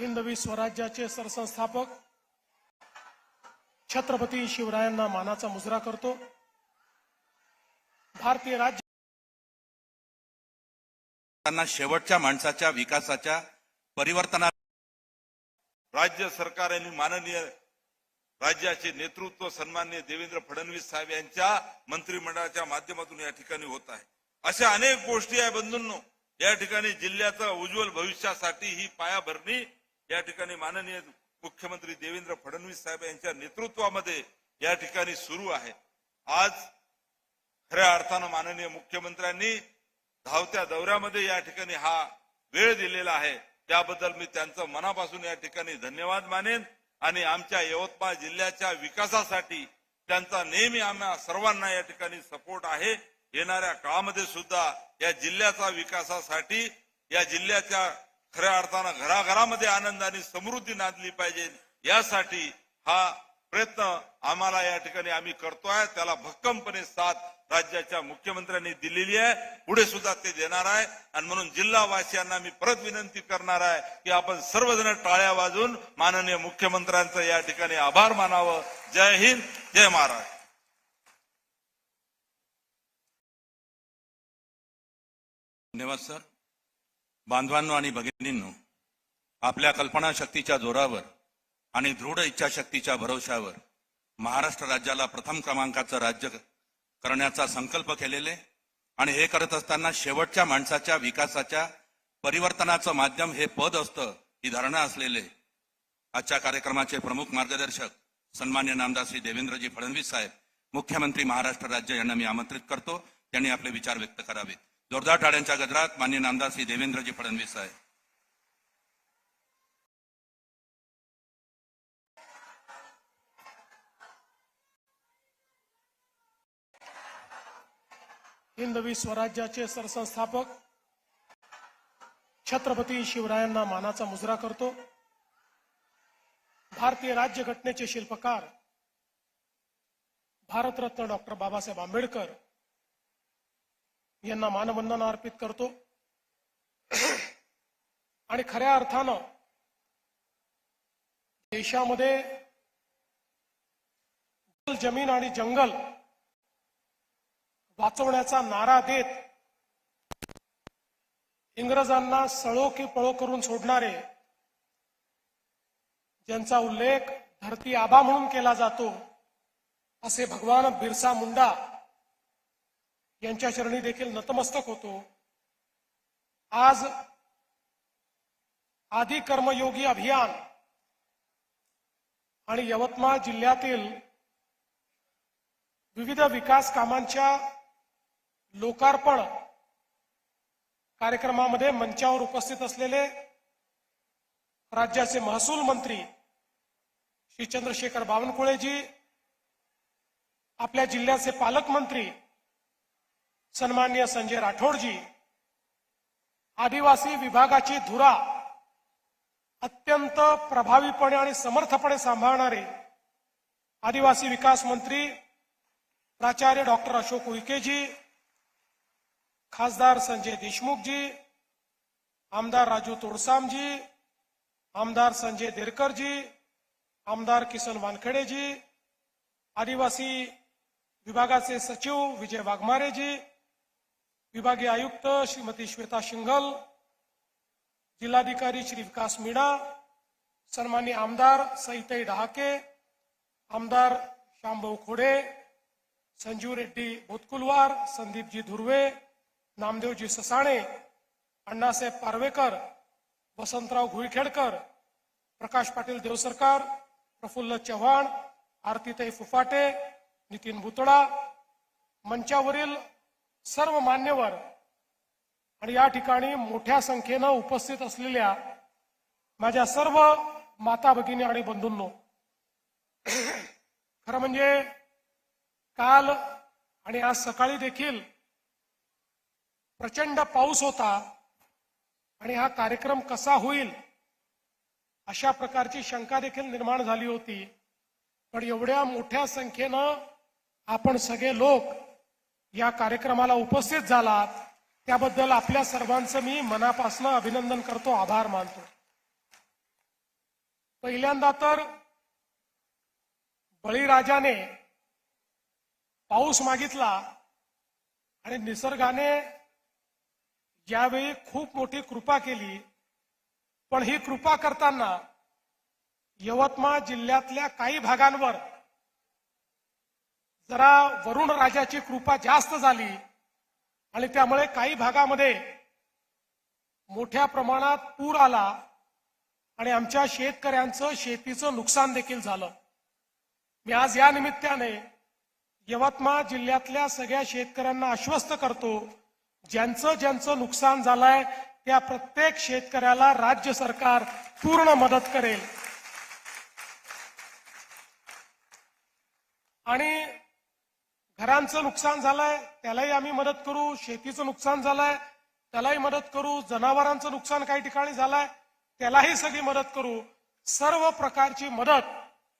हिंदवी स्वराज्याचे सरसंस्थापक छत्रपती शिवरायांना मानाचा मुजरा करतो. भारतीय राज्य त्यांना शेवटच्या माणसाच्या विकासाच्या परिवर्तना राज्य सरकार आणि माननीय राज्याचे नेतृत्व सन्मान्य देवेंद्र फडणवीस साहेब यांच्या मंत्रिमंडळाच्या माध्यमातून या ठिकाणी होत आहे. अशा अनेक गोष्टी आहे बंधूंनो. या ठिकाणी जिल्ह्याचं उज्ज्वल भविष्यासाठी ही पायाभरणी या ठिकाणी माननीय मुख्यमंत्री देवेंद्र फडणवीस साहेब यांच्या नेतृत्वामध्ये या ठिकाणी सुरू आहे. आज खऱ्या अर्थानं माननीय मुख्यमंत्र्यांनी धावत्या दौऱ्यामध्ये या ठिकाणी हा वेळ दिलेला आहे. त्याबद्दल मी त्यांचं मनापासून या ठिकाणी धन्यवाद मानेन आणि आमच्या यवतमाळ जिल्ह्याच्या विकासासाठी त्यांचा नेहमी आम्हा सर्वांना या ठिकाणी सपोर्ट आहे. येणाऱ्या काळामध्ये सुद्धा या जिल्ह्याचा विकासासाठी या जिल्ह्याच्या खऱ्या अर्थानं घराघरामध्ये आनंद आणि समृद्धी नांदली पाहिजे. यासाठी हा प्रयत्न आम्हाला या ठिकाणी आम्ही करतोय. त्याला भक्कमपणे साथ राज्याच्या मुख्यमंत्र्यांनी दिलेली आहे. पुढे सुद्धा ते देणार आहे. आणि म्हणून जिल्हावासियांना मी परत विनंती करणार आहे की आपण सर्वजण टाळ्या वाजून माननीय मुख्यमंत्र्यांचं या ठिकाणी आभार मानावं. जय हिंद जय महाराष्ट्र. धन्यवाद सर. बांधवांनो आणि भगिनींनो आपल्या कल्पनाशक्तीच्या जोरावर आणि दृढ इच्छाशक्तीच्या भरोशावर महाराष्ट्र राज्याला प्रथम क्रमांकाचं राज्य करण्याचा संकल्प केलेले आणि हे करत असताना शेवटच्या माणसाच्या विकासाच्या परिवर्तनाचं माध्यम हे पद असतं ही धारणा असलेले आजच्या कार्यक्रमाचे प्रमुख मार्गदर्शक सन्मान्य नामदार श्री देवेंद्रजी फडणवीस साहेब मुख्यमंत्री महाराष्ट्र राज्य यांना मी आमंत्रित करतो. त्यांनी आपले विचार व्यक्त करावेत. जोरदार टाळ्यांच्या गजरात माननीय आमदार श्री देवेंद्रजी फडणवीस साहेब. हिंदवी स्वराज्याचे सरसंस्थापक छत्रपती शिवरायांना मानाचा मुजरा करतो. भारतीय राज्यघटनेचे शिल्पकार भारतरत्न डॉक्टर बाबासाहेब आंबेडकर यांना मानवंदना अर्पित करतो. आणि खऱ्या अर्थानं देशामध्ये जमीन आणि जंगल वाचवण्याचा नारा देत इंग्रजांना सळो की पळो करून सोडणारे ज्यांचा उल्लेख धरती आबा म्हणून केला जातो असे भगवान बिरसा मुंडा यांच्या चरणी देखील नतमस्तक होतो. आज आदी कर्मयोगी अभियान आणि यवतमाळ जिल्ह्यातील विविध विकास कामांच्या लोकार्पण कार्यक्रमामध्ये मंचावर उपस्थित असलेले राज्याचे महसूल मंत्री श्री चंद्रशेखर बावनकुळेजी आपल्या जिल्ह्याचे पालकमंत्री सन्मान्य संजय राठोडजी आदिवासी विभागाची धुरा अत्यंत प्रभावीपणे आणि समर्थपणे सांभाळणारे आदिवासी विकास मंत्री प्राचार्य डॉक्टर अशोक उईकेजी खासदार संजय देशमुखजी आमदार राजू तोडसामजी आमदार संजय देरकरजी आमदार किसन वानखेडेजी आदिवासी विभागाचे सचिव विजय वाघमारेजी विभागीय आयुक्त श्रीमती श्वेता शिंगल जिल्हाधिकारी श्री विकास मीणा सन्मान्य आमदार सईताई डहाके आमदार श्यामभाऊ खोडे संजीव रेड्डी भोतकुलवार संदीपजी धुर्वे नामदेवजी ससाणे अण्णासाहेब पारवेकर वसंतराव घुईखेडकर प्रकाश पाटील देवसरकार प्रफुल्ल चव्हाण आरतीताई फुफाटे नितीन भुतडा मंचावरील सर्व मान्यवर आणि या ठिकाणी मोठ्या संख्येनं उपस्थित असलेल्या माझ्या सर्व माता भगिनी आणि बंधूंनो खरं म्हणजे काल आणि आज सकाळी देखील प्रचंड पाऊस होता आणि हा कार्यक्रम कसा होईल अशा प्रकारची शंका देखील निर्माण झाली होती. पण एवढ्या मोठ्या संख्येनं आपण सगळे लोक या कार्यक्रमाला उपस्थित झालात. त्याबद्दल आपल्या सर्वांचं मी मनापासून अभिनंदन करतो आभार मानतो. पहिल्यांदा तर बळीराजाने पाऊस मागितला आणि निसर्गाने यावेळी खूप मोठी कृपा केली. पण ही कृपा करताना यवतमाळ जिल्ह्यातल्या काही भागांवर जरा वरुण राजाची कृपा जास्त झाली आणि त्यामुळे काही भागामध्ये मोठ्या प्रमाणात पूर आला आणि आमच्या शेतकऱ्यांचं शेतीचं नुकसान देखील झालं. मी आज या निमित्ताने यवतमाळ जिल्ह्यातल्या सगळ्या शेतकऱ्यांना आश्वस्त करतो ज्यांचं ज्यांचं नुकसान झालंय त्या प्रत्येक शेतकऱ्याला राज्य सरकार पूर्ण मदत करेल. आणि घरांचं नुकसान झालंय त्यालाही आम्ही मदत करू शेतीचं नुकसान झालंय त्यालाही मदत करू जनावरांचं नुकसान काही ठिकाणी झालंय त्यालाही सगळी मदत करू. सर्व प्रकारची मदत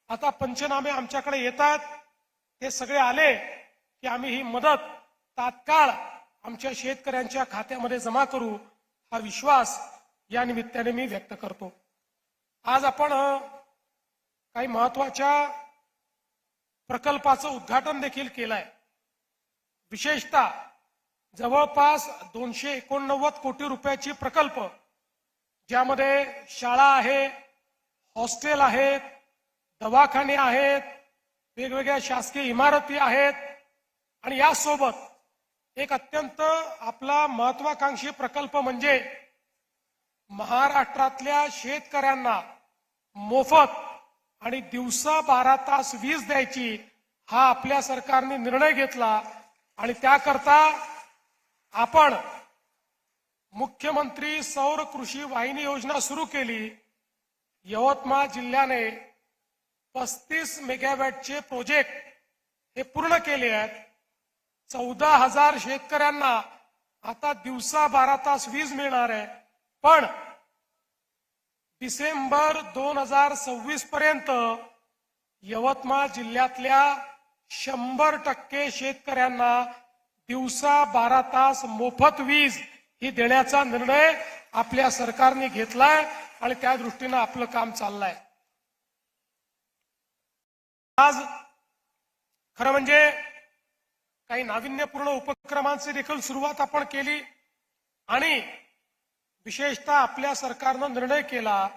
आता पंचनामे आमच्याकडे येतात. ते सगळे आले की आम्ही ही मदत तात्काळ आमच्या शेतकऱ्यांच्या खात्यामध्ये जमा करू. हा विश्वास या निमित्ताने मी व्यक्त करतो. आज आपण काही महत्त्वाच्या प्रकल्पाचं उद्घाटन देखील केलंय. विशेषतः जवळपास दोनशे एकोणनव्वद कोटी रुपयाची प्रकल्प ज्यामध्ये शाळा आहे हॉस्टेल आहेत दवाखाने आहेत वेगवेगळ्या शासकीय इमारती आहेत आणि यासोबत एक अत्यंत आपला महत्वाकांक्षी प्रकल्प म्हणजे महाराष्ट्रातल्या शेतकऱ्यांना मोफत आणि दिवसा बारा तास वीज द्यायची हा आपल्या सरकारने निर्णय घेतला आणि त्याकरता आपण मुख्यमंत्री सौर कृषी वाहिनी योजना सुरू केली. यवतमाळ जिल्ह्याने पस्तीस मेगावॅटचे प्रोजेक्ट हे पूर्ण केले आहेत. चौदा हजार शेतकऱ्यांना आता दिवसा बारा तास वीज मिळणार आहे. पण डिसेंबर दोन हजार सव्वीस पर्यंत यवतमाळ जिल्ह्यातल्या शंभर टक्के शेतकऱ्यांना दिवसा बारा तास मोफत वीज ही देण्याचा निर्णय आपल्या सरकारने घेतलाय आणि त्या दृष्टीनं आपलं काम चाललंय. आज खरं म्हणजे काही नाविन्यपूर्ण उपक्रमांची देखील सुरुवात आपण केली आणि विशेषतः आपल्या सरकारनं निर्णय केला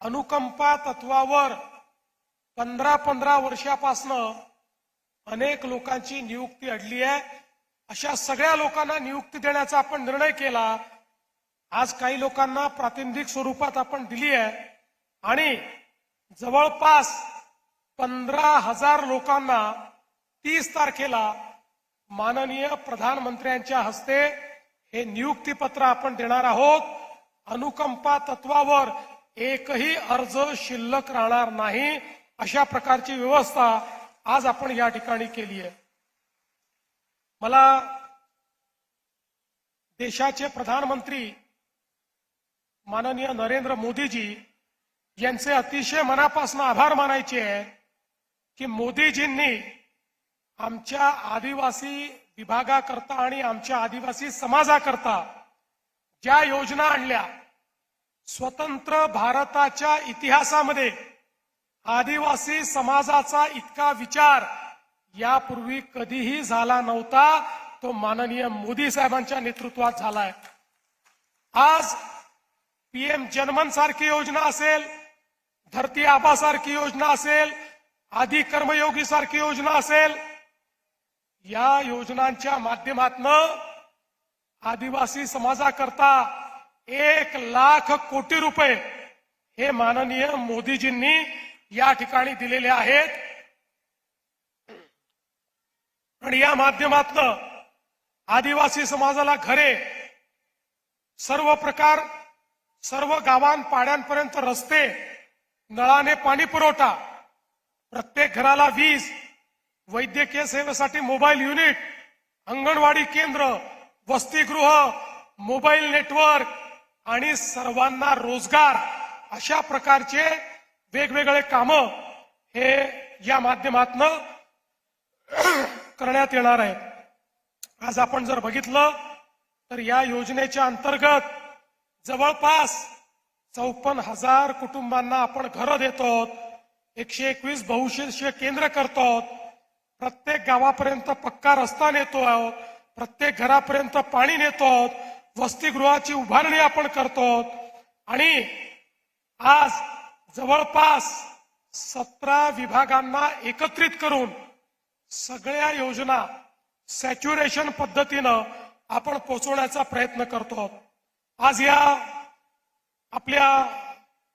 अनुकंपा तत्वावर पंधरा पंधरा वर्षापासनं अनेक लोकांची नियुक्ती अडली आहे. अशा सगळ्या लोकांना नियुक्ती देण्याचा आपण निर्णय केला. आज काही लोकांना प्रातिनिधिक स्वरूपात आपण दिली आहे. आणि जवळपास पंधरा हजार लोकांना तीस तारखेला माननीय प्रधानमंत्र्यांच्या हस्ते हे नियुक्तीपत्र आपण देणार आहोत. अनुकंपा तत्वावर एकही अर्ज शिल्लक राहणार नाही. अशा प्रकारची व्यवस्था आज आपण या ठिकाणी केली आहे. मला देशाचे प्रधानमंत्री माननीय नरेंद्र मोदीजी यांचे अतिशय मनापासून आभार मानायचे आहे की मोदीजींनी आमच्या आदिवासी विभागाकरता आणि आमच्या आदिवासी समाजाकरता ज्या योजना आणल्या स्वतंत्र भारताच्या इतिहासामध्ये आदिवासी समाजाचा इतका विचार यापूर्वी कधीही झाला नव्हता तो माननीय मोदी साहेबांच्या नेतृत्वात झालाय. आज पीएम जनमन सारखी योजना असेल धरती आबा सारखी योजना असेल आदी कर्मयोगी सारखी योजना असेल या योजनांच्या माध्यमातनं आदिवासी समाजाकरता एक लाख कोटी रुपये हे माननीय मोदीजींनी या ठिकाणी दिलेले आहेत. आणि या माध्यमातनं आदिवासी समाजाला घरे सर्व प्रकार सर्व गावां पाड्यांपर्यंत रस्ते नळाने पाणी पुरवठा प्रत्येक घराला वीज वैद्यकीय सेवेसाठी मोबाईल युनिट अंगणवाडी केंद्र वसतिगृह मोबाईल नेटवर्क आणि सर्वांना रोजगार अशा प्रकारचे वेगवेगळे कामं हे या माध्यमातनं करण्यात येणार आहे आज आपण जर बघितलं तर या योजनेच्या अंतर्गत जवळपास चौपन्न हजार कुटुंबांना आपण घरं देतो एकशे एकवीस बहुशिष्य केंद्र करतो प्रत्येक गावापर्यंत पक्का रस्ता नेतो आहोत प्रत्येक घरापर्यंत पाणी नेतो आहोत वसतिगृहाची उभारणी आपण करतो आणि आज जवळपास सतरा विभागांना एकत्रित करून सगळ्या योजना सॅच्युरेशन पद्धतीनं आपण पोचवण्याचा प्रयत्न करतो आज या आपल्या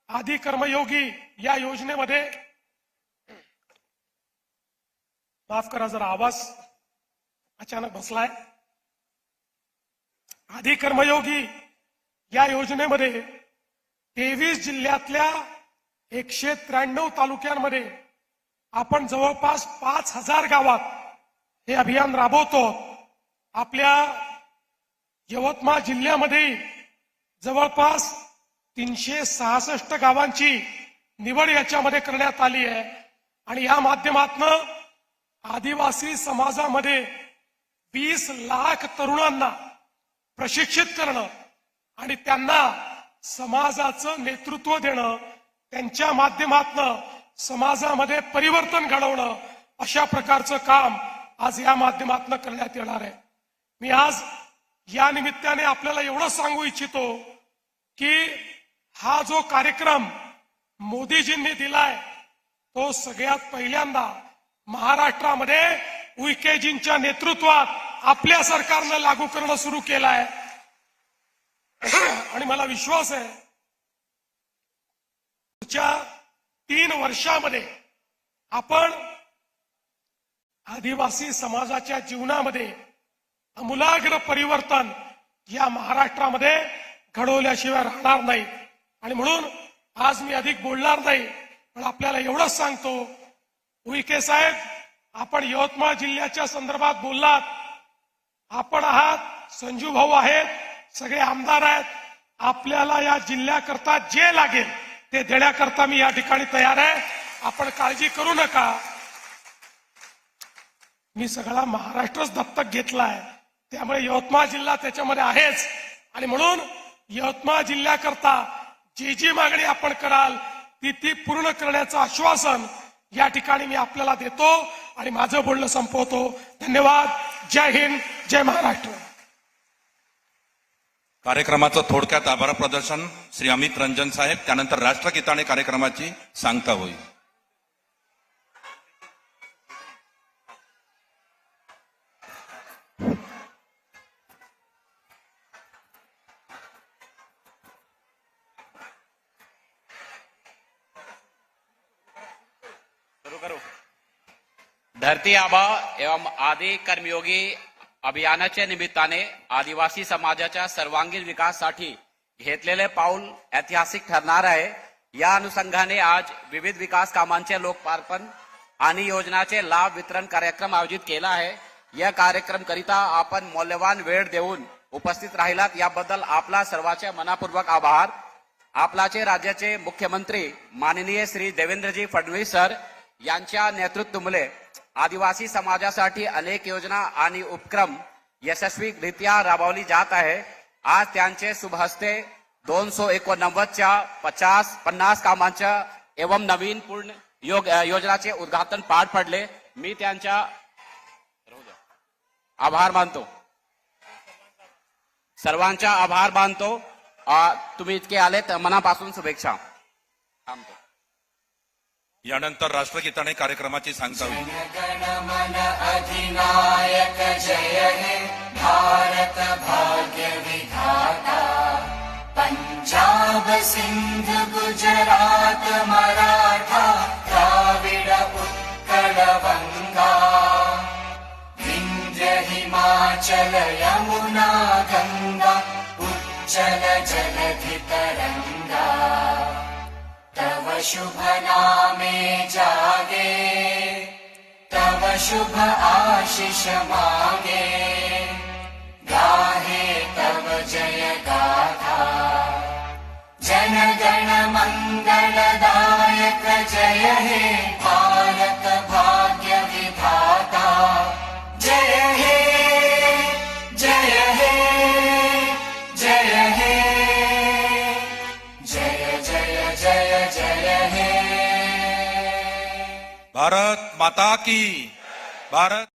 आधी कर्मयोगी या योजनेमध्ये माफ करा जरा आवाज. अचानक बसलाय. आधी कर्मयोगी या योजनेमध्ये तेवीस जिल्ह्यातल्या एकशे त्र्याण्णव तालुक्यांमध्ये आपण जवळपास पाच हजार गावात हे अभियान राबवतो. आपल्या यवतमाळ जिल्ह्यामध्ये जवळपास तीनशे सहासष्ट गावांची निवड याच्यामध्ये करण्यात आली आहे. आणि या माध्यमातनं आदिवासी समाजामध्ये वीस लाख तरुणांना प्रशिक्षित करणं आणि त्यांना समाजाचं नेतृत्व देणं त्यांच्या माध्यमातनं समाजामध्ये परिवर्तन घडवणं अशा प्रकारचं काम आज या माध्यमातनं करण्यात येणार आहे. मी आज या निमित्ताने आपल्याला एवढं सांगू इच्छितो की हा जो कार्यक्रम मोदीजींनी दिलाय तो सगळ्यात पहिल्यांदा महाराष्ट्रामध्ये उईकेजींच्या नेतृत्वात आपल्या सरकारनं लागू करणं सुरू केलंय. आणि मला विश्वास आहे पुढच्या तीन वर्षामध्ये आपण आदिवासी समाजाच्या जीवनामध्ये अमूलाग्र परिवर्तन या महाराष्ट्रामध्ये घडवल्याशिवाय राहणार नाही. आणि म्हणून आज मी अधिक बोलणार नाही पण आपल्याला एवढंच सांगतो उईके साहेब आपण यवतमाळ जिल्ह्याच्या संदर्भात बोललात. आपण आहात संजू भाऊ आहेत सगळे आमदार आहेत. आपल्याला या जिल्ह्याकरता जे लागेल ते देण्याकरता मी या ठिकाणी तयार आहे. आपण काळजी करू नका. मी सगळा महाराष्ट्रच दत्तक घेतलाय. त्यामुळे यवतमाळ जिल्हा त्याच्यामध्ये आहेच. आणि म्हणून यवतमाळ जिल्ह्याकरता जी जी मागणी आपण कराल ती ती पूर्ण करण्याचं आश्वासन या ठिकाणी मी आपल्याला देतो आणि माझं बोलणं संपवतो. धन्यवाद. जय हिंद. जय महाराष्ट्र. कार्यक्रमाचं थोडक्यात आभार प्रदर्शन श्री अमित रंजन साहेब. त्यानंतर राष्ट्रगीताने कार्यक्रमाची सांगता होईल. धरती आबा एवं आदी कर्मयोगी अभियानाच्या निमित्ताने आदिवासी समाजाच्या सर्वांगीण विकासासाठी घेतलेले पाऊल ऐतिहासिक ठरणार आहे. या अनुषंगाने आज विविध विकास कामांचे लोकार्पण आणि योजनाचे लाभ वितरण कार्यक्रम आयोजित केला आहे. या कार्यक्रम करिता आपण मौल्यवान वेळ देऊन उपस्थित राहिलात. याबद्दल आपला सर्वांचे मनापूर्वक आभार. आपलाचे राज्याचे मुख्यमंत्री माननीय श्री देवेंद्रजी फडणवीस सर यांच्या नेतृत्वामुळे आदिवासी समाजासाठी अनेक योजना आणि उपक्रम यशस्वीरित्या राबवली जात आहे. आज त्यांचे शुभहस्ते दोन दोनशे एकोणनव्वदच्या पचास पन्नास कामांच्या एवं नवीन पूर्ण योग योजनाचे उद्घाटन पार पडले. मी त्यांच्या आभार मानतो. सर्वांचा आभार मानतो. तुम्ही इतके आलेत मनापासून शुभेच्छा. थांबतो. यानंतर कार्यक्रमाची सांगता होईल गणमन अधिनायक जय हे भारत भाग्य विधाता पंजाब सिंध गुजरात मराठा द्राविड उत्कल बंगा विंध्य हिमाचल यमुना गंगा उच्चल जलधि तरंगा शुभ नामे जागे। तव शुभ आशिष मागे। गाहे तव जय गाथा। जन गण मंगलदायक जय हे। भारत भाग्य विधाता भारत माता की। भारत